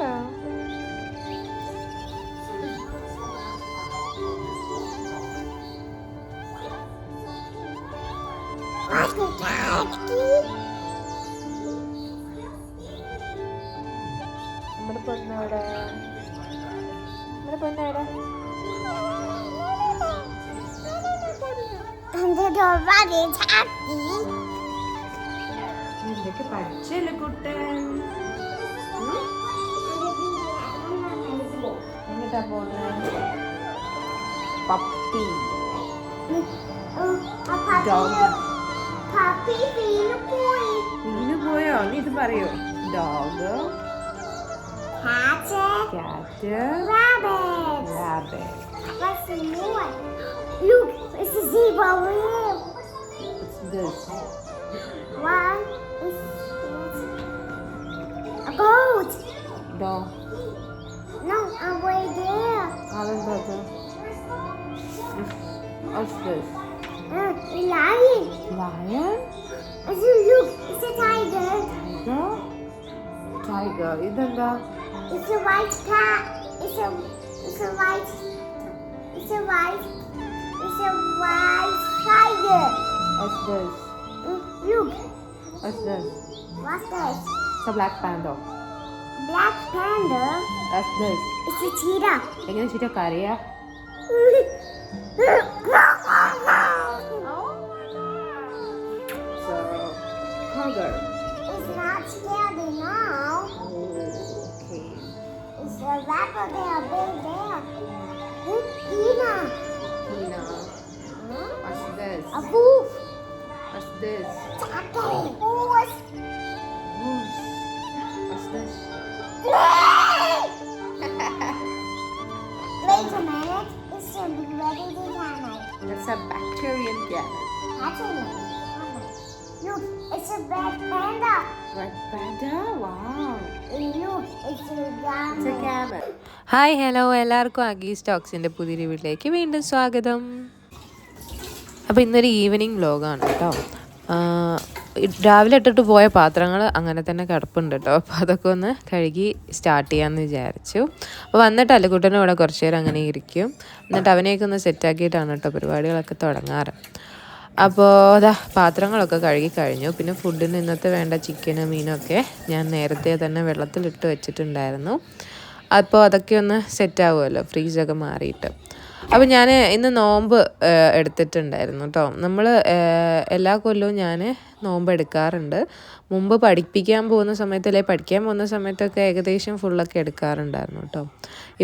Hello. നമ്മുടെ പൊന്നവിടെ നമ്മുടെ പൊന്നവിടെ എന്തൊക്കെ പഠിച്ചല്ലേ കുട്ടൻ പപ്പി Papi വീണ് പോയി വീണ് പോയോ നീ ഇത് പറയോ dog Cat, cat rabbit. Rabbit What's the more? Look, it's a zebra whale. this One is a goat. Dr No, I'm way there. അതെന്താ അത് What's this? Uh, a lion. Lion? It's a, look, it's a tiger. Tiger? Tiger. ഇതെന്താ It's a white cat. It's a, it's a white, it's a white, it's a white tiger. What's this? Mm, Look, What's this? what's this? It's a black panda. Black panda. What's this? It's a cheetah. എങ്ങനെ ശരിയാ കരയാ So. It's not scary now. Okay. It's a rapper there, big bear. Hmm, Tina. Tina. Huh? What's this? A wolf. What's this? Turkey. Horse. Moose. What's this? That's a bacterium cat. That's a minute. Look, it's a red panda. Red panda? Wow. And look, it's a It's a camel. camel. Hi hello എല്ലാവർക്കും അഗീ സ്റ്റോക്സിന്റെ പുതിയൊരു വീട്ടിലേക്ക് വീണ്ടും സ്വാഗതം അപ്പോൾ ഇന്നൊരു evening വ്ലോഗാണ് കേട്ടോ രാവിലെ ഇട്ടിട്ട് പോയ പാത്രങ്ങൾ അങ്ങനെ തന്നെ കിടപ്പുണ്ട് കേട്ടോ അപ്പോൾ അതൊക്കെ ഒന്ന് കഴുകി സ്റ്റാർട്ട് ചെയ്യാമെന്ന് വിചാരിച്ചു. അപ്പോൾ വന്നിട്ട് അല്ലുക്കുട്ടനും ഇവിടെ കുറച്ച് നേരം അങ്ങനെ ഇരിക്കും. എന്നിട്ട് അവനെയൊക്കെ ഒന്ന് സെറ്റാക്കിയിട്ടാണ് കേട്ടോ പരിപാടികളൊക്കെ തുടങ്ങാറ്. അപ്പോൾ അതാ പാത്രങ്ങളൊക്കെ കഴുകി കഴിഞ്ഞു. പിന്നെ ഫുഡിന് ഇന്നത്തെ വേണ്ട ചിക്കനും മീനൊക്കെ ഞാൻ നേരത്തെ തന്നെ വെള്ളത്തിലിട്ട് വെച്ചിട്ടുണ്ടായിരുന്നു. അപ്പോൾ അതൊക്കെ ഒന്ന് സെറ്റാവുമല്ലോ ഫ്രീസൊക്കെ മാറിയിട്ട്. അപ്പോൾ ഞാൻ ഇന്ന് നോമ്പ് എടുത്തിട്ടുണ്ടായിരുന്നു കേട്ടോ നമ്മൾ എല്ലാ കൊല്ലവും ഞാൻ നോമ്പ് എടുക്കാറുണ്ട്. മുമ്പ് പഠിപ്പിക്കാൻ പോകുന്ന സമയത്ത് അല്ലെങ്കിൽ പഠിക്കാൻ പോകുന്ന സമയത്തൊക്കെ ഏകദേശം ഫുള്ളൊക്കെ എടുക്കാറുണ്ടായിരുന്നു കേട്ടോ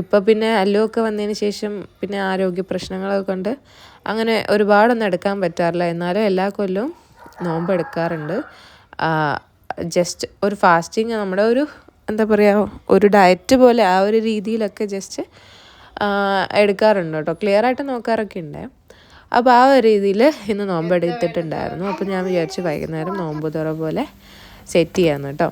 ഇപ്പോൾ പിന്നെ അല്ലുവൊക്കെ വന്നതിന് ശേഷം പിന്നെ ആരോഗ്യ പ്രശ്നങ്ങളൊക്കെ കൊണ്ട് അങ്ങനെ ഒരുപാടൊന്നും എടുക്കാൻ പറ്റാറില്ല. എന്നാലും എല്ലാ കൊല്ലവും നോമ്പ് എടുക്കാറുണ്ട്. ജസ്റ്റ് ഒരു ഫാസ്റ്റിങ് നമ്മുടെ ഒരു എന്താ പറയുക ഒരു ഡയറ്റ് പോലെ ആ ഒരു രീതിയിലൊക്കെ ജസ്റ്റ് എടുക്കാറുണ്ട് കേട്ടോ. ക്ലിയർ ആയിട്ട് നോക്കാറൊക്കെ ഉണ്ട്. അപ്പോൾ ആ ഒരു രീതിയിൽ ഇന്ന് നോമ്പ് എടുത്തിട്ടുണ്ടായിരുന്നു അപ്പോൾ ഞാൻ വിചാരിച്ചു വൈകുന്നേരം നോമ്പ് തുറ പോലെ സെറ്റ് ചെയ്യാന്ന് കേട്ടോ.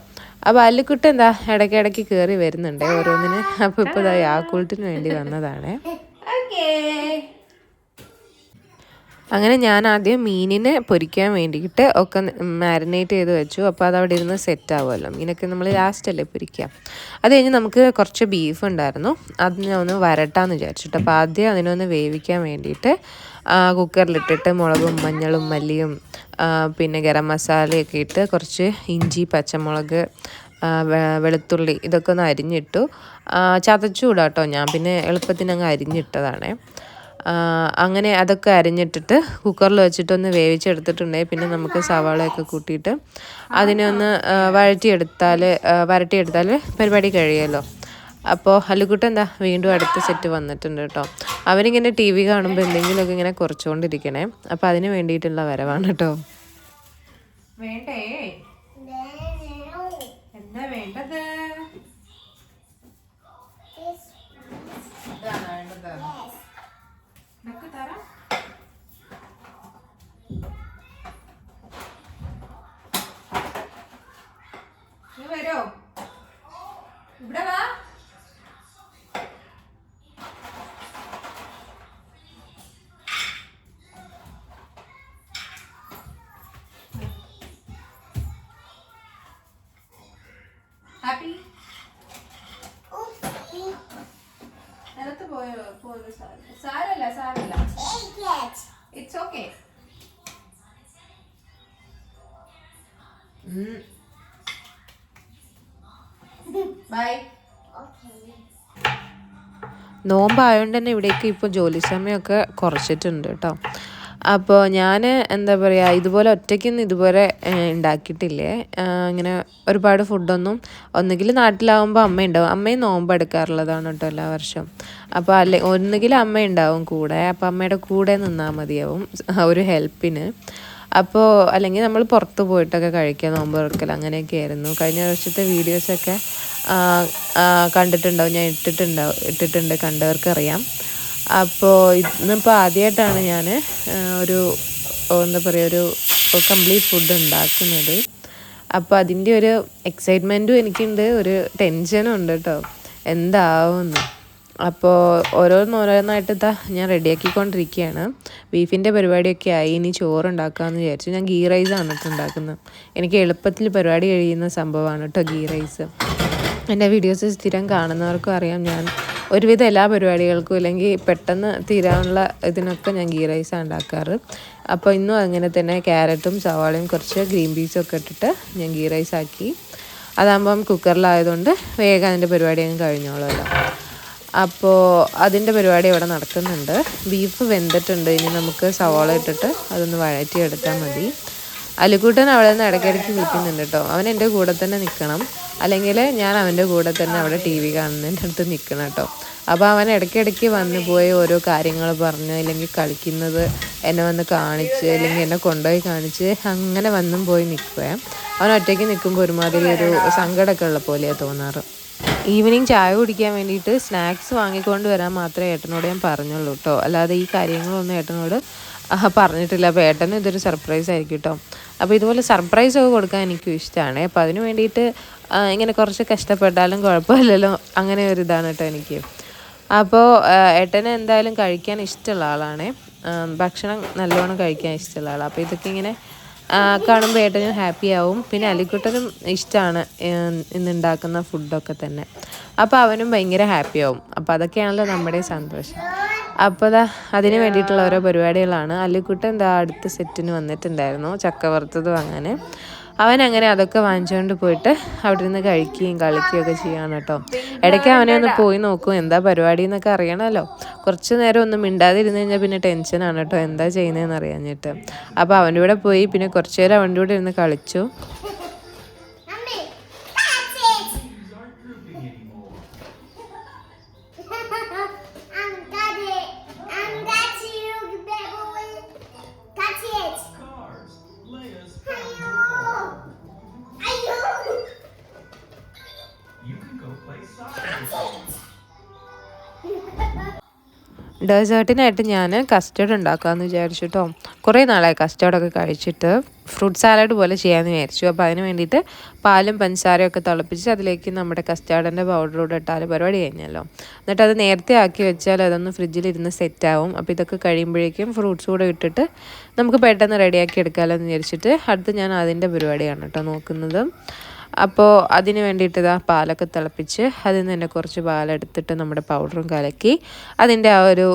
അപ്പോൾ അല്ലിക്കുട്ടി എന്താ ഇടയ്ക്കിടയ്ക്ക് കയറി വരുന്നുണ്ട് ഓരോന്നിന്. അപ്പോൾ ഇപ്പോൾ യാക്കൂൾട്ടിന് വേണ്ടി വന്നതാണ്. അങ്ങനെ ഞാൻ ആദ്യം മീനിനെ പൊരിക്കാൻ വേണ്ടിയിട്ട് ഒക്കെ മാരിനേറ്റ് ചെയ്ത് വെച്ചു. അപ്പോൾ അത് അവിടെ ഇരുന്ന് സെറ്റ് ആവുമല്ലോ. മീനൊക്കെ നമ്മൾ ലാസ്റ്റ് അല്ലേ പൊരിക്കുക. അത് കഴിഞ്ഞ് നമുക്ക് കുറച്ച് ബീഫ് ഉണ്ടായിരുന്നു. അത് ഞാൻ ഒന്ന് വരട്ടാന്ന് വിചാരിച്ചിട്ട്. അപ്പോൾ ആദ്യം അതിനൊന്ന് വേവിക്കാൻ വേണ്ടിയിട്ട് കുക്കറിലിട്ടിട്ട് മുളകും മഞ്ഞളും മല്ലിയും പിന്നെ ഗരം മസാലയൊക്കെ ഇട്ട് കുറച്ച് ഇഞ്ചി പച്ചമുളക് വെളുത്തുള്ളി ഇതൊക്കെ ഒന്ന് അരിഞ്ഞിട്ടു. ചതച്ചു വിടാം കേട്ടോ ഞാൻ. പിന്നെ എളുപ്പത്തിന് അങ്ങ് അരിഞ്ഞിട്ടതാണേ. അങ്ങനെ അതൊക്കെ അരിഞ്ഞിട്ടിട്ട് കുക്കറിൽ വെച്ചിട്ടൊന്ന് വേവിച്ചെടുത്തിട്ടുണ്ടെങ്കിൽ പിന്നെ നമുക്ക് സവാളയൊക്കെ കൂട്ടിയിട്ട് അതിനെ ഒന്ന് വഴറ്റിയെടുത്താൽ വരട്ടിയെടുത്താൽ പരിപാടി കഴിയുമല്ലോ. അപ്പോൾ അല്ലുകൂട്ട് എന്താ വീണ്ടും അടുത്ത സെറ്റ് വന്നിട്ടുണ്ട് കേട്ടോ. അവനിങ്ങനെ ടി വി കാണുമ്പോൾ എന്തെങ്കിലുമൊക്കെ ഇങ്ങനെ കുറച്ചുകൊണ്ടിരിക്കണേ. അപ്പോൾ അതിന് വേണ്ടിയിട്ടുള്ള വരവാണ് കേട്ടോ. വേണ്ടേ? എന്താ വേണ്ടത്? നോമ്പായതുകൊണ്ട് തന്നെ ഇവിടേക്ക് ഇപ്പോൾ ജോലി സമയമൊക്കെ കുറച്ചിട്ടുണ്ട് കേട്ടോ. അപ്പോൾ ഞാൻ എന്താ പറയുക ഇതുപോലെ ഒറ്റയ്ക്കൊന്നും ഇതുപോലെ ഉണ്ടാക്കിയിട്ടില്ലേ? ഇങ്ങനെ ഒരുപാട് ഫുഡൊന്നും ഒന്നുകിൽ നാട്ടിലാവുമ്പോൾ അമ്മ ഉണ്ടാവും അമ്മയും നോമ്പ് എടുക്കാറുള്ളതാണ് കേട്ടോ എല്ലാ വർഷവും. അപ്പോൾ അല്ലെ ഒന്നുകിൽ അമ്മ ഉണ്ടാവും കൂടെ. അപ്പോൾ അമ്മയുടെ കൂടെ നിന്നാൽ മതിയാവും ഒരു ഹെൽപ്പിന്. അപ്പോൾ അല്ലെങ്കിൽ നമ്മൾ പുറത്ത് പോയിട്ടൊക്കെ കഴിക്കുക നോമ്പ് തുറക്കൽ അങ്ങനെയൊക്കെ ആയിരുന്നു. കഴിഞ്ഞ വർഷത്തെ വീഡിയോസൊക്കെ കണ്ടിട്ടുണ്ടാവും. ഞാൻ ഇട്ടിട്ടുണ്ടാവും ഇട്ടിട്ടുണ്ട്. കണ്ടവർക്കറിയാം അപ്പോൾ ഇന്നിപ്പോൾ ആദ്യമായിട്ടാണ് ഞാൻ ഒരു എന്താ പറയുക ഒരു കംപ്ലീറ്റ് ഫുഡ് ഉണ്ടാക്കുന്നത്. അപ്പോൾ അതിന്റെ ഒരു എക്സൈറ്റ്മെന്റും എനിക്കുണ്ട്. ഒരു ടെൻഷനും ഉണ്ട് കേട്ടോ എന്താവുമെന്ന്. അപ്പോൾ ഓരോന്നോരോന്നായിട്ട് ഇതാ ഞാൻ റെഡിയാക്കിക്കൊണ്ടിരിക്കുകയാണ് ബീഫിന്റെ പരിപാടിയൊക്കെ ആയി ഇനി ചോറ് ഉണ്ടാക്കാമെന്ന് വിചാരിച്ചു ഞാൻ ഗീ റൈസ് ആണ് കേട്ടോ ഉണ്ടാക്കുന്നത്. എനിക്ക് എളുപ്പത്തിൽ പരിപാടി കഴിയുന്ന സംഭവമാണ് കേട്ടോ ഗീ റൈസ്. എന്റെ വീഡിയോസ് സ്ഥിരം കാണുന്നവർക്കും അറിയാം ഞാൻ. ഒരുവിധം എല്ലാ പരിപാടികൾക്കും അല്ലെങ്കിൽ പെട്ടെന്ന് തീരാനുള്ള ഇതിനൊക്കെ ഞാൻ ഗീ റൈസാണ് ഉണ്ടാക്കാറ്. അപ്പോൾ ഇന്നും അങ്ങനെ തന്നെ ക്യാരറ്റും സവാളയും കുറച്ച് ഗ്രീൻ പീസും ഒക്കെ ഇട്ടിട്ട് ഞാൻ ഗീ റൈസ് ആക്കി അതാകുമ്പം കുക്കറിലായതുകൊണ്ട് വേഗം അതിന്റെ പരിപാടി അങ്ങ് കഴിഞ്ഞോളുമല്ലോ അപ്പോൾ അതിന്റെ പരിപാടി ഇവിടെ നടക്കുന്നുണ്ട്. ബീഫ് വെന്തിട്ടുണ്ട്. ഇനി നമുക്ക് സവാള ഇട്ടിട്ട് അതൊന്ന് വഴറ്റി എടുത്താൽ മതി. അലിക്കൂട്ടൻ അവിടെ നിന്ന് ഇടയ്ക്കിടയ്ക്ക് വിളിക്കുന്നുണ്ട് കേട്ടോ. അവൻ എന്റെ കൂടെ തന്നെ നിൽക്കണം. അല്ലെങ്കിൽ ഞാൻ അവന്റെ കൂടെ തന്നെ അവിടെ ടി വി കാണുന്നതിന്റെ അടുത്ത് നിൽക്കണം കേട്ടോ. അപ്പോൾ അവൻ ഇടയ്ക്കിടയ്ക്ക് വന്നു പോയി ഓരോ കാര്യങ്ങൾ പറഞ്ഞ് അല്ലെങ്കിൽ കളിക്കുന്നത് എന്നെ വന്ന് കാണിച്ച് അല്ലെങ്കിൽ എന്നെ കൊണ്ടുപോയി കാണിച്ച് അങ്ങനെ വന്നും പോയി നിൽക്കുക അവൻ ഒറ്റയ്ക്ക് നിൽക്കുമ്പോൾ ഒരുമാതിരി ഒരു സങ്കടമൊക്കെ ഉള്ള പോലെയാണ് തോന്നാറ്. ഈവനിങ് ചായ കുടിക്കാൻ വേണ്ടിയിട്ട് സ്നാക്സ് വാങ്ങിക്കൊണ്ട് വരാൻ മാത്രമേ ഏട്ടനോട് ഞാൻ പറഞ്ഞുള്ളൂ കേട്ടോ. അല്ലാതെ ഈ കാര്യങ്ങളൊന്നും ഏട്ടനോട് പറഞ്ഞിട്ടില്ല. അപ്പോൾ ഏട്ടനും ഇതൊരു സർപ്രൈസ് ആയിരിക്കും കേട്ടോ. അപ്പോൾ ഇതുപോലെ സർപ്രൈസ് ഒക്കെ കൊടുക്കാൻ എനിക്കും ഇഷ്ടമാണ് അപ്പോൾ അതിന് വേണ്ടിയിട്ട് ഇങ്ങനെ കുറച്ച് കഷ്ടപ്പെട്ടാലും കുഴപ്പമില്ലല്ലോ. അങ്ങനെ ഒരു ഇതാണ് കേട്ടോ എനിക്ക്. അപ്പോൾ ഏട്ടന് എന്തായാലും കഴിക്കാൻ ഇഷ്ടമുള്ള ആളാണ്. ഭക്ഷണം നല്ലോണം കഴിക്കാൻ ഇഷ്ടമുള്ള ആളാണ്. അപ്പോൾ ഇതൊക്കെ ഇങ്ങനെ കാണുമ്പോൾ ഏട്ടനും ഹാപ്പി ആവും. പിന്നെ അലിക്കുട്ടനും ഇഷ്ടമാണ് ഇന്നുണ്ടാക്കുന്ന ഫുഡൊക്കെ തന്നെ. അപ്പോൾ അവനും ഭയങ്കര ഹാപ്പി ആവും. അപ്പോൾ അതൊക്കെയാണല്ലോ നമ്മുടെ സന്തോഷം. അപ്പോൾ അതാ അതിന് വേണ്ടിയിട്ടുള്ള ഓരോ പരിപാടികളാണ്. അല്ലിക്കുട്ടൻ എന്താ അടുത്ത സെറ്റിന് വന്നിട്ടുണ്ടായിരുന്നു ചക്ക വറുത്തതും അങ്ങനെ അവൻ അങ്ങനെ അതൊക്കെ വാങ്ങിച്ചുകൊണ്ട് പോയിട്ട് അവിടെ നിന്ന് കഴിക്കുകയും കളിക്കുകയും ഒക്കെ ചെയ്യാണ് കേട്ടോ. ഇടയ്ക്ക് അവനെ ഒന്ന് പോയി നോക്കും എന്താ പരിപാടി എന്നൊക്കെ അറിയണമല്ലോ. കുറച്ച് നേരം ഒന്നും മിണ്ടാതിരുന്ന് കഴിഞ്ഞാൽ പിന്നെ ടെൻഷനാണ് കേട്ടോ എന്താ ചെയ്യുന്നതെന്ന് അറിയാഞ്ഞിട്ട്. അപ്പോൾ അവന്റെ കൂടെ പോയി പിന്നെ കുറച്ച് നേരം അവന്റെ കൂടെ ഇരുന്ന് കളിച്ചു. ഡെസേർട്ടിനായിട്ട് ഞാൻ കസ്റ്റേർഡ് ഉണ്ടാക്കാമെന്ന് വിചാരിച്ചു കേട്ടോ കുറേ നാളായി കസ്റ്റേർഡൊക്കെ കഴിച്ചിട്ട് ഫ്രൂട്ട് സാലഡ് പോലെ ചെയ്യാമെന്ന് വിചാരിച്ചു. അപ്പോൾ അതിന് വേണ്ടിയിട്ട് പാലും പഞ്ചസാരയും ഒക്കെ തിളപ്പിച്ച് അതിലേക്ക് നമ്മുടെ കസ്റ്റാർഡിന്റെ പൗഡറോട് ഇട്ടാൽ പരിപാടി കഴിഞ്ഞല്ലോ. എന്നിട്ട് അത് നേരത്തെ ആക്കി വെച്ചാൽ അതൊന്ന് ഫ്രിഡ്ജിലിരുന്ന് സെറ്റാവും. അപ്പോൾ ഇതൊക്കെ കഴിയുമ്പോഴേക്കും ഫ്രൂട്ട്സ് കൂടെ ഇട്ടിട്ട് നമുക്ക് പെട്ടെന്ന് റെഡിയാക്കി എടുക്കാമല്ലോ എന്ന് വിചാരിച്ചിട്ട് അടുത്ത് ഞാൻ അതിന്റെ പരിപാടിയാണ് കേട്ടോ നോക്കുന്നത്. അപ്പോൾ അതിന് വേണ്ടിയിട്ട് ഇതാ പാലൊക്കെ തിളപ്പിച്ച് അതിൽ നിന്ന് തന്നെ കുറച്ച് പാലെടുത്തിട്ട് നമ്മുടെ പൗഡറും കലക്കി അതിന്റെ ആ ഒരു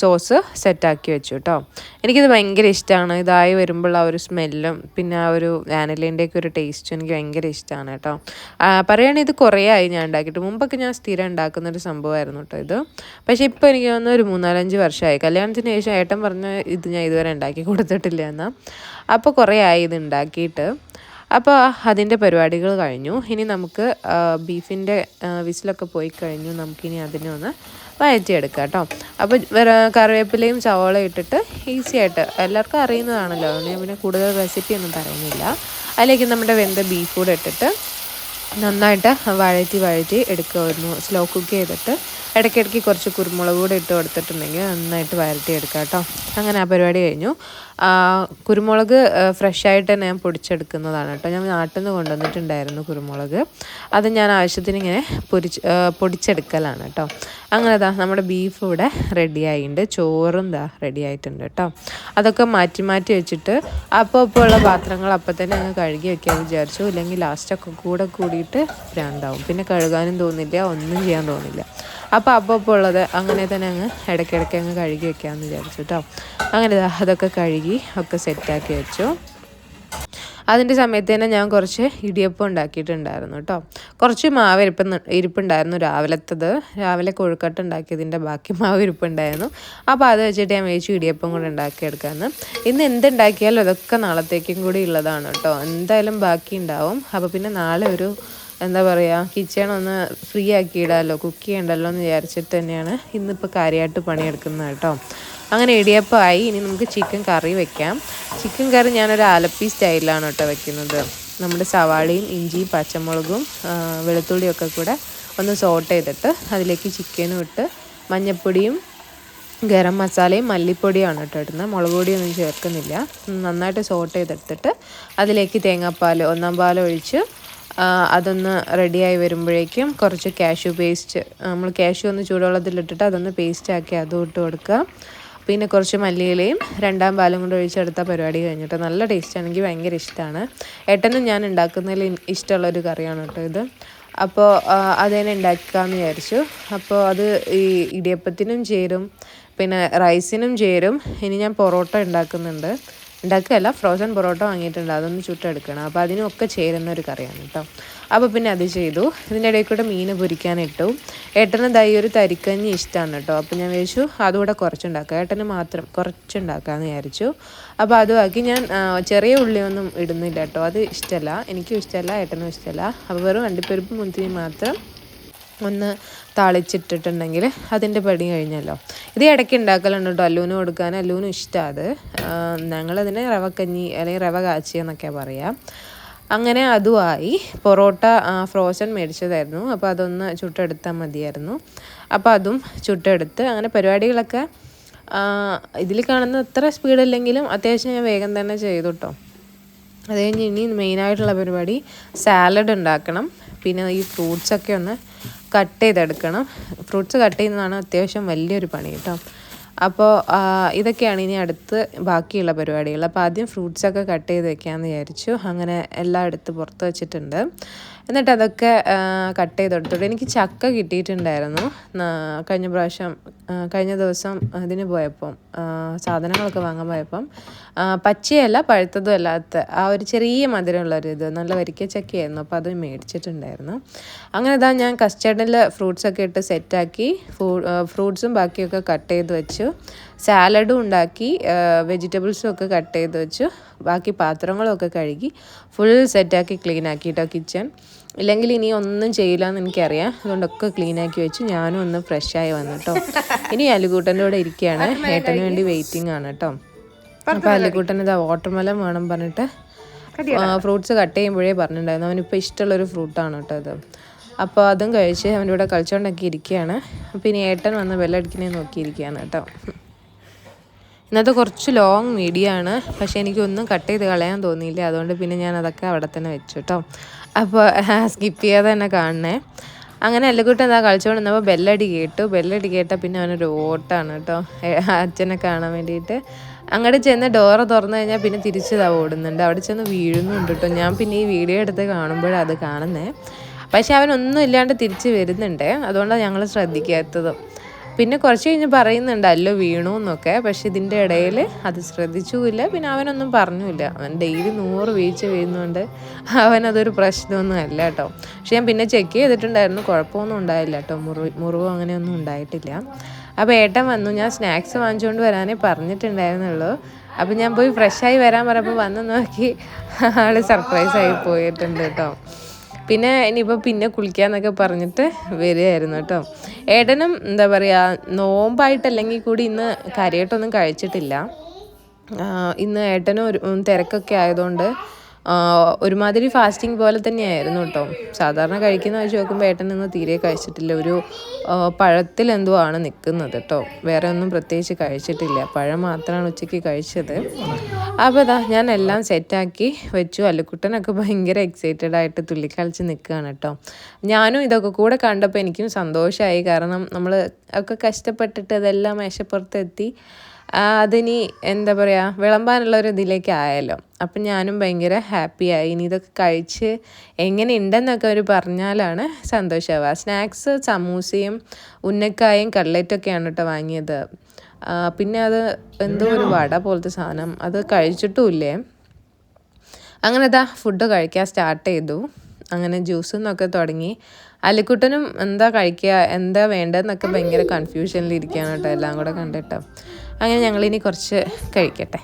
സോസ് സെറ്റാക്കി വെച്ചു കേട്ടോ എനിക്കിത് ഭയങ്കര ഇഷ്ടമാണ് ഇതായി വരുമ്പോൾ ആ ഒരു സ്മെല്ലും പിന്നെ ആ ഒരു വാനിലേന്റെയൊക്കെ ഒരു ടേസ്റ്റും എനിക്ക് ഭയങ്കര ഇഷ്ടമാണ് കേട്ടോ പറയുകയാണെങ്കിൽ ഇത് കുറേ ആയി ഞാൻ ഉണ്ടാക്കിയിട്ട്. മുമ്പൊക്കെ ഞാൻ സ്ഥിരം ഉണ്ടാക്കുന്ന ഒരു സംഭവമായിരുന്നു കേട്ടോ ഇത്. പക്ഷേ ഇപ്പോൾ എനിക്ക് തോന്നുന്നു ഒരു മൂന്നാലഞ്ച് വർഷമായി. കല്യാണത്തിന് ശേഷം ഏട്ടൻ പറഞ്ഞ ഇത് ഞാൻ ഇതുവരെ ഉണ്ടാക്കി കൊടുത്തിട്ടില്ല എന്നാൽ അപ്പോൾ കുറേ ആയി ഇത് ഉണ്ടാക്കിയിട്ട്. അപ്പോൾ അതിന്റെ പരിപാടികൾ കഴിഞ്ഞു. ഇനി നമുക്ക് ബീഫിന്റെ വിസിലൊക്കെ പോയി കഴിഞ്ഞു. നമുക്കിനി അതിനെ ഒന്ന് വഴറ്റിയെടുക്കാം കേട്ടോ. അപ്പോൾ കറിവേപ്പിലയും ചവളയും ഇട്ടിട്ട് ഈസി ആയിട്ട് എല്ലാവർക്കും അറിയുന്നതാണല്ലോ. ഞാൻ പിന്നെ കൂടുതൽ റെസിപ്പി ഒന്നും പറയുന്നില്ല. അതിലേക്ക് നമ്മുടെ വെന്ത ബീഫ് കൂടെ ഇട്ടിട്ട് നന്നായിട്ട് വഴറ്റി വഴറ്റി എടുക്കുമായിരുന്നു സ്ലോ കുക്ക് ചെയ്തിട്ട് ഇടയ്ക്കിടയ്ക്ക് കുറച്ച് കുരുമുളക് കൂടെ ഇട്ട് കൊടുത്തിട്ടുണ്ടെങ്കിൽ നന്നായിട്ട് വരട്ടിയെടുക്കാം കേട്ടോ. അങ്ങനെ ആ പരിപാടി കഴിഞ്ഞു. കുരുമുളക് ഫ്രഷായിട്ട് തന്നെ ഞാൻ പൊടിച്ചെടുക്കുന്നതാണ് കേട്ടോ. ഞാൻ നാട്ടിൽ നിന്ന് കൊണ്ടുവന്നിട്ടുണ്ടായിരുന്നു കുരുമുളക്. അത് ഞാൻ ആവശ്യത്തിന് ഇങ്ങനെ പൊരിച്ച് പൊടിച്ചെടുക്കലാണ് കേട്ടോ. അങ്ങനെ ദാ നമ്മുടെ ബീഫ് ഇവിടെ റെഡി ആയിട്ടുണ്ട്. ചോറും ദാ റെഡി ആയിട്ടുണ്ട് കേട്ടോ. അതൊക്കെ മാറ്റി മാറ്റി വെച്ചിട്ട് അപ്പോൾ അപ്പോൾ ഉള്ള പാത്രങ്ങൾ അപ്പോൾ തന്നെ അങ്ങ് കഴുകി വെക്കാൻ വിചാരിച്ചു. ഇല്ലെങ്കിൽ ലാസ്റ്റൊക്കെ കൂടെ കൂടിയിട്ട് ഭ്രാന്താവും. പിന്നെ കഴുകാനും തോന്നില്ല ഒന്നും ചെയ്യാൻ തോന്നില്ല. അപ്പോൾ അപ്പോൾ ഉള്ളത് അങ്ങനെ തന്നെ അങ്ങ് ഇടയ്ക്കിടയ്ക്ക് അങ്ങ് കഴുകി വെക്കാമെന്ന് വിചാരിച്ചു കേട്ടോ അങ്ങനെ അതൊക്കെ കഴുകി ഒക്കെ സെറ്റാക്കി വെച്ചു. അതിന്റെ സമയത്ത് തന്നെ ഞാൻ കുറച്ച് ഇടിയപ്പം ഉണ്ടാക്കിയിട്ടുണ്ടായിരുന്നു കേട്ടോ കുറച്ച് മാവ് ഇരിപ്പ് ഇരിപ്പുണ്ടായിരുന്നു രാവിലത്തത്. രാവിലെ കൊഴുക്കട്ട ഉണ്ടാക്കിയതിന്റെ ബാക്കി മാവ് ഇരിപ്പുണ്ടായിരുന്നു. അപ്പോൾ അത് വെച്ചിട്ട് ഞാൻ വേച്ചു ഇടിയപ്പം കൂടെ ഉണ്ടാക്കിയെടുക്കാമെന്ന് ഇന്ന് എന്തുണ്ടാക്കിയാലും അതൊക്കെ നാളത്തേക്കും കൂടി ഉള്ളതാണ് കേട്ടോ എന്തായാലും ബാക്കി ഉണ്ടാവും അപ്പോൾ പിന്നെ നാളെ ഒരു എന്താ പറയുക കിച്ചൺ ഒന്ന് ഫ്രീ ആക്കിയിടാമല്ലോ കുക്ക് ചെയ്യണ്ടല്ലോ എന്ന് വിചാരിച്ചിട്ട് തന്നെയാണ് ഇന്നിപ്പോൾ കാര്യമായിട്ട് പണിയെടുക്കുന്നത് കേട്ടോ. അങ്ങനെ ഇടിയപ്പമായി ഇനി നമുക്ക് ചിക്കൻ കറി വെക്കാം. ചിക്കൻ കറി ഞാനൊരു ആലപ്പി സ്റ്റൈലിലാണ് കേട്ടോ വെക്കുന്നത്. നമ്മുടെ സവാളയും ഇഞ്ചിയും പച്ചമുളകും വെളുത്തുള്ളിയൊക്കെ കൂടെ ഒന്ന് സോട്ട് ചെയ്തിട്ട് അതിലേക്ക് ചിക്കനും ഇട്ട് മഞ്ഞൾപ്പൊടിയും ഗരം മസാലയും മല്ലിപ്പൊടിയാണ് കേട്ടോ ഇടുന്നത്. മുളക് പൊടിയൊന്നും ചേർക്കുന്നില്ല. നന്നായിട്ട് സോട്ട് ചെയ്തെടുത്തിട്ട് അതിലേക്ക് തേങ്ങാപ്പാൽ ഒന്നാം പാൽ ഒഴിച്ച് അതൊന്ന് റെഡിയായി വരുമ്പോഴേക്കും കുറച്ച് കാഷ്യൂ പേസ്റ്റ് നമ്മൾ കാഷ്യൂ ഒന്ന് ചൂടുവെള്ളത്തിലിട്ടിട്ട് അതൊന്ന് പേസ്റ്റാക്കി അതും ഇട്ട് കൊടുക്കുക. പിന്നെ കുറച്ച് മല്ലിയിലയും രണ്ടാം പാലും കൊണ്ട് ഒഴിച്ചെടുത്ത പരിപാടി കഴിഞ്ഞിട്ട് നല്ല ടേസ്റ്റ് ആണെങ്കിൽ ഭയങ്കര ഇഷ്ടമാണ് ഏട്ടനും ഞാൻ ഉണ്ടാക്കുന്നതിൽ ഇഷ്ടമുള്ളൊരു കറിയാണ് കേട്ടോ ഇത്. അപ്പോൾ അതേനെ ഉണ്ടാക്കാമെന്ന് വിചാരിച്ചു. അപ്പോൾ അത് ഈ ഇടിയപ്പത്തിനും ചേരും പിന്നെ റൈസിനും ചേരും. ഇനി ഞാൻ പൊറോട്ട ഉണ്ടാക്കുന്നുണ്ട്. ഉണ്ടാക്കുകയല്ല. ഫ്രോസൺ പൊറോട്ട വാങ്ങിയിട്ടുണ്ട്. അതൊന്ന് ചുട്ടെടുക്കണം. അപ്പോൾ അതിനൊക്കെ ചേരുന്ന ഒരു കറിയാണ് കേട്ടോ അപ്പോൾ പിന്നെ അത് ചെയ്തു. ഇതിന്റെ ഇടയിൽ കൂടെ മീൻ പൊരിക്കാനിട്ടു ഏട്ടന് ദൈ ഒരു തരിക്കഞ്ഞി ഇഷ്ടമാണ് കേട്ടോ അപ്പോൾ ഞാൻ വിചാരിച്ചു അതുകൂടെ കുറച്ചുണ്ടാക്കാം. ഏട്ടന് മാത്രം കുറച്ചുണ്ടാക്കാമെന്ന് വിചാരിച്ചു. അപ്പോൾ അതും ആക്കി ഞാൻ ചെറിയ ഉള്ളിയൊന്നും ഇടുന്നില്ല കേട്ടോ അത് ഇഷ്ടമല്ല എനിക്കും ഇഷ്ടമല്ല ഏട്ടനും ഇഷ്ടമല്ല അപ്പോൾ വെറും അണ്ടിപ്പരിപ്പ് മുന്തിരി മാത്രം ഒന്ന് താളിച്ചിട്ടിട്ടുണ്ടെങ്കിൽ അതിന്റെ പടി കഴിഞ്ഞല്ലോ. ഇത് ഇടയ്ക്ക് ഉണ്ടാക്കലുണ്ട് കേട്ടോ. അല്ലൂന് കൊടുക്കാൻ. അല്ലൂനും ഇഷ്ടമാണ് അത്. ഞങ്ങളതിനെ റവക്കഞ്ഞി അല്ലെങ്കിൽ റവ കാച്ചി എന്നൊക്കെയാണ് പറയുക അങ്ങനെ അതുമായി പൊറോട്ട ഫ്രോസൺ മേടിച്ചതായിരുന്നു. അപ്പോൾ അതൊന്ന് ചുട്ടെടുത്താൽ മതിയായിരുന്നു. അപ്പോൾ അതും ചുട്ടെടുത്ത് അങ്ങനെ പരിപാടികളൊക്കെ ഇതിൽ കാണുന്ന അത്ര സ്പീഡില്ലെങ്കിലും അത്യാവശ്യം ഞാൻ വേഗം തന്നെ ചെയ്തു കേട്ടോ. അത് കഴിഞ്ഞ് ഇനി മെയിനായിട്ടുള്ള പരിപാടി സാലഡ് ഉണ്ടാക്കണം. പിന്നെ ഈ ഫ്രൂട്ട്സൊക്കെ ഒന്ന് കട്ട് ചെയ്തെടുക്കണം. ഫ്രൂട്ട്സ് കട്ട് ചെയ്യുന്നതാണ് അത്യാവശ്യം വലിയൊരു പണി കേട്ടോ. അപ്പോൾ ഇതൊക്കെയാണ് ഇനി അടുത്ത് ബാക്കിയുള്ള പരിപാടികൾ. അപ്പോൾ ആദ്യം ഫ്രൂട്ട്സൊക്കെ കട്ട് ചെയ്ത് വെക്കാമെന്ന് വിചാരിച്ചു. അങ്ങനെ എല്ലാം എടുത്ത് പുറത്ത് വെച്ചിട്ടുണ്ട്. എന്നിട്ട് അതൊക്കെ കട്ട് ചെയ്തെടുത്തോട്ട് എനിക്ക് ചക്ക കിട്ടിയിട്ടുണ്ടായിരുന്നു. കഴിഞ്ഞ പ്രാവശ്യം കഴിഞ്ഞ ദിവസം ഇതിന് പോയപ്പം സാധനങ്ങളൊക്കെ വാങ്ങാൻ പോയപ്പം പച്ചയല്ല പഴുത്തതും അല്ലാത്ത ആ ഒരു ചെറിയ മധുരമുള്ളൊരു ഇത് നല്ല വരിക്ക ചക്കയായിരുന്നു. അപ്പോൾ അത് മേടിച്ചിട്ടുണ്ടായിരുന്നു. അങ്ങനെ ഇതാ ഞാൻ കസ്റ്റർഡിൽ ഫ്രൂട്ട്സൊക്കെ ഇട്ട് സെറ്റാക്കി ഫ്രൂട്ട്സും ബാക്കിയൊക്കെ കട്ട് ചെയ്ത് വെച്ചു. സാലഡും ഉണ്ടാക്കി വെജിറ്റബിൾസും ഒക്കെ കട്ട് ചെയ്ത് വെച്ചു. ബാക്കി പാത്രങ്ങളും ഒക്കെ കഴുകി ഫുൾ സെറ്റാക്കി ക്ലീൻ ആക്കി കേട്ടോ കിച്ചൺ. ഇല്ലെങ്കിൽ ഇനി ഒന്നും ചെയ്യില്ല എന്ന് എനിക്കറിയാം. അതുകൊണ്ടൊക്കെ ക്ലീൻ ആക്കി വെച്ചു. ഞാനും ഒന്ന് ഫ്രഷായി വന്നു കേട്ടോ ഇനി അലുകൂട്ടന്റെ കൂടെ ഇരിക്കുകയാണ്. ഏട്ടന് വേണ്ടി വെയിറ്റിംഗ് ആണ് കേട്ടോ അപ്പോൾ അല്ലിക്കുട്ടൻ ഇതാ വാട്ടർമെലൻ വേണം പറഞ്ഞിട്ട് ഫ്രൂട്ട്സ് കട്ട് ചെയ്യുമ്പോഴേ പറഞ്ഞിട്ടുണ്ടായിരുന്നു. അവനിപ്പോൾ ഇഷ്ടമുള്ളൊരു ഫ്രൂട്ടാണ് കേട്ടോ അത്. അപ്പോൾ അതും കഴിച്ച് അവന്റെ കൂടെ കളിച്ചുകൊണ്ടൊക്കെ ഇരിക്കുകയാണ്. അപ്പോൾ ഇനി ഏട്ടൻ വന്ന് വെള്ളം അടിക്കണേ നോക്കിയിരിക്കുകയാണ് കേട്ടോ ഇന്നത്തെ കുറച്ച് ലോങ് വീഡിയോ ആണ്. പക്ഷേ എനിക്കൊന്നും കട്ട് ചെയ്ത് കളയാൻ തോന്നിയില്ല. അതുകൊണ്ട് പിന്നെ ഞാൻ അതൊക്കെ അവിടെ തന്നെ വെച്ചു കേട്ടോ അപ്പോൾ സ്കിപ്പ് ചെയ്യാതെ തന്നെ കാണണേ. അങ്ങനെ എല്ലക്കൂട്ടം എന്താ കളിച്ചുകൊണ്ട് നിന്നപ്പോൾ ബെല്ലടി കേട്ടു. ബെല്ലടി കേട്ടാൽ പിന്നെ അവനൊരു ഓട്ടാണ് കേട്ടോ അച്ഛനെ കാണാൻ വേണ്ടിയിട്ട്. അങ്ങോട്ട് ചെന്ന് ഡോറ് തുറന്നു കഴിഞ്ഞാൽ പിന്നെ തിരിച്ചതാ ഓടുന്നുണ്ട്. അവിടെ ചെന്ന് വീഴുന്നുണ്ട് കേട്ടോ ഞാൻ പിന്നെ ഈ വീഡിയോ എടുത്ത് കാണുമ്പോഴാണ് അത് കാണുന്നത് പക്ഷെ അവനൊന്നും ഇല്ലാണ്ട് തിരിച്ച് വരുന്നുണ്ട്. അതുകൊണ്ടാണ് ഞങ്ങൾ ശ്രദ്ധിക്കാത്തത്. പിന്നെ കുറച്ച് കഴിഞ്ഞ് പറയുന്നുണ്ട് അല്ലോ വീണു എന്നൊക്കെ. പക്ഷെ ഇതിന്റെ ഇടയിൽ അത് ശ്രദ്ധിച്ചുമില്ല. പിന്നെ അവനൊന്നും പറഞ്ഞില്ല അവൻ ഡെയിലി നൂറ് വീഴ്ച വീഴുന്നുണ്ട് അവനതൊരു പ്രശ്നമൊന്നും അല്ല കേട്ടോ. പക്ഷെ ഞാൻ പിന്നെ ചെക്ക് ചെയ്തിട്ടുണ്ടായിരുന്നു കുഴപ്പമൊന്നും ഉണ്ടായില്ല കേട്ടോ. മുറിവ് മുറിവോ അങ്ങനെയൊന്നും ഉണ്ടായിട്ടില്ല. അപ്പോൾ ഏട്ടൻ വന്നു. ഞാൻ സ്നാക്സ് വാങ്ങിച്ചുകൊണ്ട് വരാനേ പറഞ്ഞിട്ടുണ്ടായിരുന്നുള്ളൂ. അപ്പോൾ ഞാൻ പോയി ഫ്രഷായി വരാൻ പറഞ്ഞപ്പോൾ വന്ന് നോക്കി ആൾ സർപ്രൈസ് ആയി പോയിട്ടുണ്ട് കേട്ടോ. പിന്നെ ഇനിയിപ്പോൾ പിന്നെ കുളിക്കാന്നൊക്കെ പറഞ്ഞിട്ട് വരികയായിരുന്നു കേട്ടോ. ഏട്ടനും എന്താ പറയുക നോമ്പായിട്ടല്ലെങ്കിൽ കൂടി ഇന്ന് കാര്യമായിട്ടൊന്നും കഴിച്ചിട്ടില്ല. ഇന്ന് ഏട്ടനും ഒരു തിരക്കൊക്കെ ആയതുകൊണ്ട് ഒരുമാതിരി ഫാസ്റ്റിംഗ് പോലെ തന്നെയായിരുന്നു കേട്ടോ സാധാരണ കഴിക്കുന്ന വെച്ച് നോക്കുമ്പോൾ ഏട്ടൻ നിന്ന് തീരെ കഴിച്ചിട്ടില്ല. ഒരു പഴത്തിൽ എന്തോ ആണ് നിൽക്കുന്നത് കേട്ടോ വേറെ ഒന്നും പ്രത്യേകിച്ച് കഴിച്ചിട്ടില്ല. പഴം മാത്രമാണ് ഉച്ചയ്ക്ക് കഴിച്ചത്. അപ്പോൾ അതാ ഞാൻ എല്ലാം സെറ്റാക്കി വെച്ചു. അല്ലുക്കുട്ടനൊക്കെ ഭയങ്കര എക്സൈറ്റഡ് ആയിട്ട് തുള്ളിക്കളിച്ച് നിൽക്കുകയാണ് കേട്ടോ ഞാനും ഇതൊക്കെ കൂടെ കണ്ടപ്പോൾ എനിക്കും സന്തോഷമായി കാരണം നമ്മൾ ഒക്കെ കഷ്ടപ്പെട്ടിട്ട് ഇതെല്ലാം മേശപ്പുറത്തെത്തി. അതിനി എന്താ പറയുക വിളമ്പാനുള്ള ഒരു ഇതിലേക്ക് ആയല്ലോ അപ്പം ഞാനും ഭയങ്കര ഹാപ്പിയായി. ഇനി ഇതൊക്കെ കഴിച്ച് എങ്ങനെ ഉണ്ടെന്നൊക്കെ അവർ പറഞ്ഞാലാണ് സന്തോഷമാവുക സ്നാക്സ് സമൂസയും ഉന്നക്കായും കട്ലറ്റൊക്കെയാണ് കേട്ടോ വാങ്ങിയത്. പിന്നെ അത് എന്തോ ഒരു വട പോലത്തെ സാധനം. അത് കഴിച്ചിട്ടുമില്ലേ? അങ്ങനെ അതാ ഫുഡ് കഴിക്കാൻ സ്റ്റാർട്ട് ചെയ്തു. അങ്ങനെ ജ്യൂസും ഒക്കെ തുടങ്ങി. അലിക്കുട്ടനും എന്താ കഴിക്കുക എന്താ വേണ്ടതെന്നൊക്കെ ഭയങ്കര കൺഫ്യൂഷനിലിരിക്കുകയാണ് കേട്ടോ. എല്ലാം കൂടെ കണ്ടിട്ട്. അങ്ങനെ ഞങ്ങളിനി കുറച്ച് കഴിക്കട്ടെ.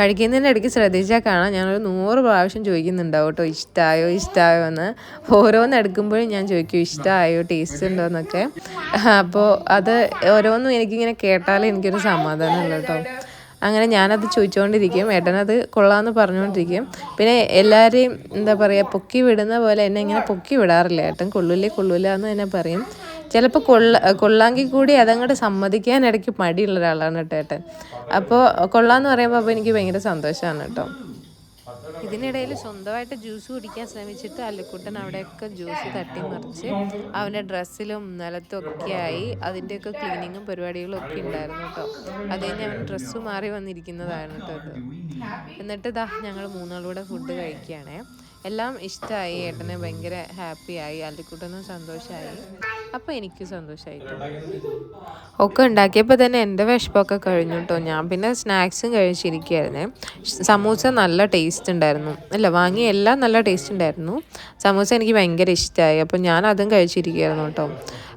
കഴിക്കുന്നതിന്റെ ഇടയ്ക്ക് ശ്രദ്ധിച്ചാൽ കാണാം. ഞാനൊരു നൂറ് പ്രാവശ്യം ചോദിക്കുന്നുണ്ടാവും കേട്ടോ ഇഷ്ടമായോ ഇഷ്ടമായോ എന്ന്. ഓരോന്ന് എടുക്കുമ്പോഴും ഞാൻ ചോദിക്കും ഇഷ്ടമായോ ടേസ്റ്റ് ഉണ്ടോ എന്നൊക്കെ. അപ്പോൾ അത് ഓരോന്നും എനിക്കിങ്ങനെ കേട്ടാലേ എനിക്കൊരു സമാധാനമുള്ളൂ കേട്ടോ. അങ്ങനെ ഞാനത് ചോദിച്ചുകൊണ്ടിരിക്കും ഏട്ടനത് കൊള്ളാമെന്ന് പറഞ്ഞുകൊണ്ടിരിക്കും പിന്നെ എല്ലാവരെയും എന്താ പറയുക പൊക്കി വിടുന്ന പോലെ എന്നെ ഇങ്ങനെ പൊക്കി വിടാറില്ല. ഏട്ടൻ കൊള്ളൂലേ കൊള്ളൂല എന്ന് തന്നെ പറയും. ചിലപ്പോൾ കൊള്ള കൊള്ളാങ്കിൽ കൂടി അതങ്ങോട്ട് സമ്മതിക്കാൻ ഇടയ്ക്ക് മടിയുള്ള ഒരാളാണ് കേട്ടോ ഏട്ടൻ. അപ്പോൾ കൊള്ളാമെന്ന് പറയുമ്പോൾ അപ്പോൾ എനിക്ക് ഭയങ്കര സന്തോഷമാണ് കേട്ടോ. ഇതിനിടയിൽ സ്വന്തമായിട്ട് ജ്യൂസ് കുടിക്കാൻ ശ്രമിച്ചിട്ട് അല്ലിക്കുട്ടൻ അവിടെയൊക്കെ ജ്യൂസ് തട്ടി മറിച്ച് അവന്റെ ഡ്രസ്സിലും നിലത്തും ഒക്കെ ആയി അതിന്റെയൊക്കെ ക്ലീനിങ്ങും പരിപാടികളും ഒക്കെ ഉണ്ടായിരുന്നു കേട്ടോ. അത് കഴിഞ്ഞ് അവൻ ഡ്രസ്സ് മാറി വന്നിരിക്കുന്നതാണ് കേട്ടോ അത് എന്നിട്ട് ഇതാ ഞങ്ങൾ മൂന്നാളൂടെ ഫുഡ് കഴിക്കുകയാണേ. എല്ലാം ഇഷ്ടമായി ഏട്ടനെ ഭയങ്കര ഹാപ്പിയായി അല്ലിക്കുട്ടനും സന്തോഷമായി അപ്പോൾ എനിക്ക് സന്തോഷമായി ഒക്കെ ഉണ്ടാക്കിയപ്പോൾ തന്നെ എന്റെ വിശപ്പൊക്കെ കഴിഞ്ഞു കേട്ടോ ഞാൻ പിന്നെ സ്നാക്സും കഴിച്ചിരിക്കുകയായിരുന്നേ സമൂസ നല്ല ടേസ്റ്റ് ഉണ്ടായിരുന്നു. അല്ല വാങ്ങിയ എല്ലാം നല്ല ടേസ്റ്റ് ഉണ്ടായിരുന്നു. സമൂസ എനിക്ക് ഭയങ്കര ഇഷ്ടമായി അപ്പോൾ ഞാൻ അതും കഴിച്ചിരിക്കുകയായിരുന്നു കേട്ടോ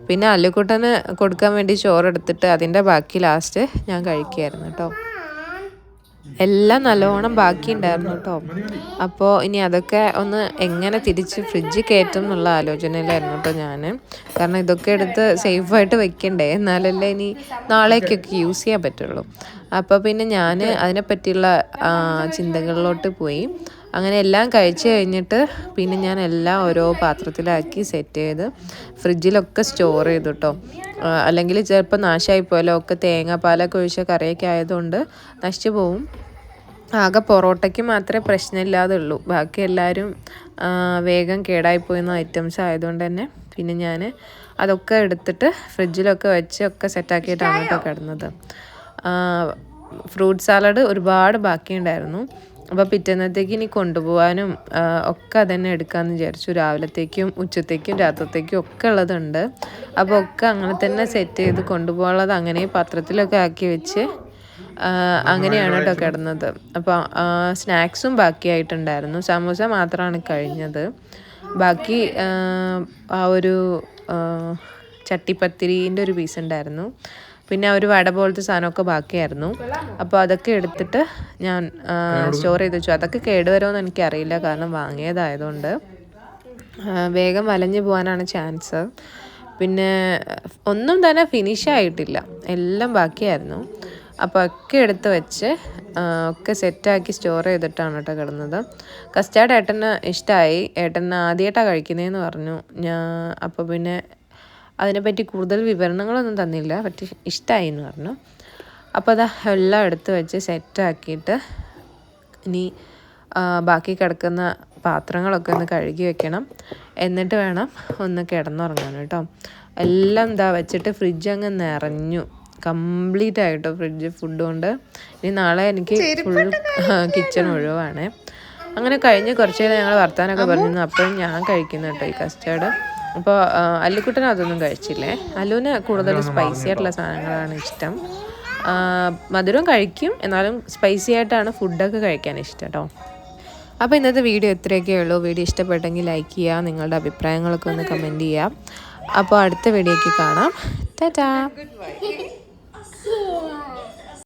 പിന്നെ അല്ലിക്കുട്ടന് കൊടുക്കാൻ വേണ്ടി ചോറെടുത്തിട്ട് അതിന്റെ ബാക്കി ലാസ്റ്റ് ഞാൻ കഴിക്കുകയായിരുന്നു കേട്ടോ എല്ലാം നല്ലോണം ബാക്കിയുണ്ടായിരുന്നു കേട്ടോ അപ്പോൾ ഇനി അതൊക്കെ ഒന്ന് എങ്ങനെ തിരിച്ച് ഫ്രിഡ്ജിൽ കയറ്റും എന്നുള്ള ആലോചനയിലായിരുന്നു കേട്ടോ ഞാൻ കാരണം ഇതൊക്കെ എടുത്ത് സേഫായിട്ട് വെക്കണ്ടേ? എന്നാലല്ലേ ഇനി നാളേക്കൊക്കെ യൂസ് ചെയ്യാൻ പറ്റുള്ളൂ. അപ്പോൾ പിന്നെ ഞാൻ അതിനെപ്പറ്റിയുള്ള ചിന്തകളിലോട്ട് പോയി. അങ്ങനെ എല്ലാം കഴിച്ച് കഴിഞ്ഞിട്ട് പിന്നെ ഞാൻ എല്ലാം ഓരോ പാത്രത്തിലാക്കി സെറ്റ് ചെയ്ത് ഫ്രിഡ്ജിലൊക്കെ സ്റ്റോർ ചെയ്തു കേട്ടോ അല്ലെങ്കിൽ ചിലപ്പോൾ നാശമായി പോയാലോ ഒക്കെ തേങ്ങാപ്പാലൊക്കെ ഒഴിച്ച കറിയൊക്കെ ആയതുകൊണ്ട് നശിച്ചു പോവും. ആകെ പൊറോട്ടയ്ക്ക് മാത്രമേ പ്രശ്നമില്ലാതെ ഉള്ളൂ ബാക്കി എല്ലാവരും വേഗം കേടായിപ്പോയിരുന്ന ഐറ്റംസ് ആയതുകൊണ്ട് തന്നെ പിന്നെ ഞാൻ അതൊക്കെ എടുത്തിട്ട് ഫ്രിഡ്ജിലൊക്കെ വെച്ച് ഒക്കെ സെറ്റാക്കിയിട്ടാണ് കേട്ടോ കിടന്നത്. ഫ്രൂട്ട് സാലഡ് ഒരുപാട് ബാക്കിയുണ്ടായിരുന്നു. അപ്പോൾ പിറ്റേന്നത്തേക്ക് ഇനി കൊണ്ടുപോകാനും ഒക്കെ അതന്നെ എടുക്കാമെന്ന് വിചാരിച്ചു. രാവിലത്തേക്കും ഉച്ചത്തേക്കും രാത്രത്തേക്കും ഒക്കെ ഉള്ളതുണ്ട്. അപ്പോൾ ഒക്കെ അങ്ങനെ തന്നെ സെറ്റ് ചെയ്ത് കൊണ്ടുപോകാനുള്ളത് അങ്ങനെ പാത്രത്തിലൊക്കെ ആക്കി വെച്ച് അങ്ങനെയാണ് കേട്ടോ കിടന്നത്. അപ്പോൾ സ്നാക്സും ബാക്കിയായിട്ടുണ്ടായിരുന്നു. സമൂസ മാത്രമാണ് കഴിഞ്ഞത്. ബാക്കി ആ, ഒരു ചട്ടിപ്പത്തിരിന്റെ ഒരു പീസ് ഉണ്ടായിരുന്നു. പിന്നെ ഒരു വട പോലത്തെ സാധനമൊക്കെ ബാക്കിയായിരുന്നു. അപ്പോൾ അതൊക്കെ എടുത്തിട്ട് ഞാൻ സ്റ്റോർ ചെയ്ത് വെച്ചു. അതൊക്കെ കേടുവരുമെന്ന് എനിക്കറിയില്ല. കാരണം വാങ്ങിയതായതുകൊണ്ട്. വേഗം വലഞ്ഞു പോകാനാണ് ചാൻസ് പിന്നെ ഒന്നും തന്നെ ഫിനിഷ് ആയിട്ടില്ല. എല്ലാം ബാക്കിയായിരുന്നു. അപ്പോൾ ഒക്കെ എടുത്ത് വെച്ച് ഒക്കെ സെറ്റാക്കി സ്റ്റോർ ചെയ്തിട്ടാണ് കേട്ടോ കിടന്നത്. കസ്റ്റാർഡ് ഏട്ടന് ഇഷ്ടമായി ഏട്ടന് ആദ്യമായിട്ടാണ് കഴിക്കുന്നതെന്ന് പറഞ്ഞു. ഞാൻ അപ്പോൾ പിന്നെ അതിനെപ്പറ്റി കൂടുതൽ വിവരണങ്ങളൊന്നും തന്നില്ല. പറ്റി ഇഷ്ടമായി എന്ന് പറഞ്ഞു. അപ്പോൾ അതാ എല്ലാം എടുത്ത് വെച്ച് സെറ്റാക്കിയിട്ട് ഇനി ബാക്കി കിടക്കുന്ന പാത്രങ്ങളൊക്കെ ഒന്ന് കഴുകി വെക്കണം. എന്നിട്ട് വേണം ഒന്ന് കിടന്നുറങ്ങാൻ കേട്ടോ എല്ലാം എന്താ വെച്ചിട്ട് ഫ്രിഡ്ജ് അങ്ങ് നിറഞ്ഞു. കംപ്ലീറ്റ് ആയിട്ടോ ഫ്രിഡ്ജ് ഫുഡ് കൊണ്ട് ഇനി നാളെ എനിക്ക് ഫുൾ കിച്ചൺ ഒഴിവാണ്. അങ്ങനെ കഴിഞ്ഞ് കുറച്ച് നേരം ഞങ്ങൾ വർത്താനൊക്കെ പറഞ്ഞിരുന്നു. അപ്പോഴും ഞാൻ കഴിക്കുന്നു കേട്ടോ ഈ കസ്റ്റേർഡ് അപ്പോൾ അല്ലിക്കുട്ടൻ അതൊന്നും കഴിച്ചില്ലേ? അല്ലുവിന് കൂടുതൽ സ്പൈസി ആയിട്ടുള്ള സാധനങ്ങളാണ് ഇഷ്ടം. മധുരം കഴിക്കും. എന്നാലും സ്പൈസി ആയിട്ടാണ് ഫുഡൊക്കെ കഴിക്കാൻ ഇഷ്ടം കേട്ടോ. അപ്പോൾ ഇന്നത്തെ വീഡിയോ ഇത്രയൊക്കെ ഉള്ളൂ. വീഡിയോ ഇഷ്ടപ്പെട്ടെങ്കിൽ ലൈക്ക് ചെയ്യുക നിങ്ങളുടെ അഭിപ്രായങ്ങളൊക്കെ ഒന്ന് കമന്റ് ചെയ്യുക. അപ്പോൾ അടുത്ത വീഡിയോയ്ക്ക് കാണാം. ടാറ്റാ. 是啊。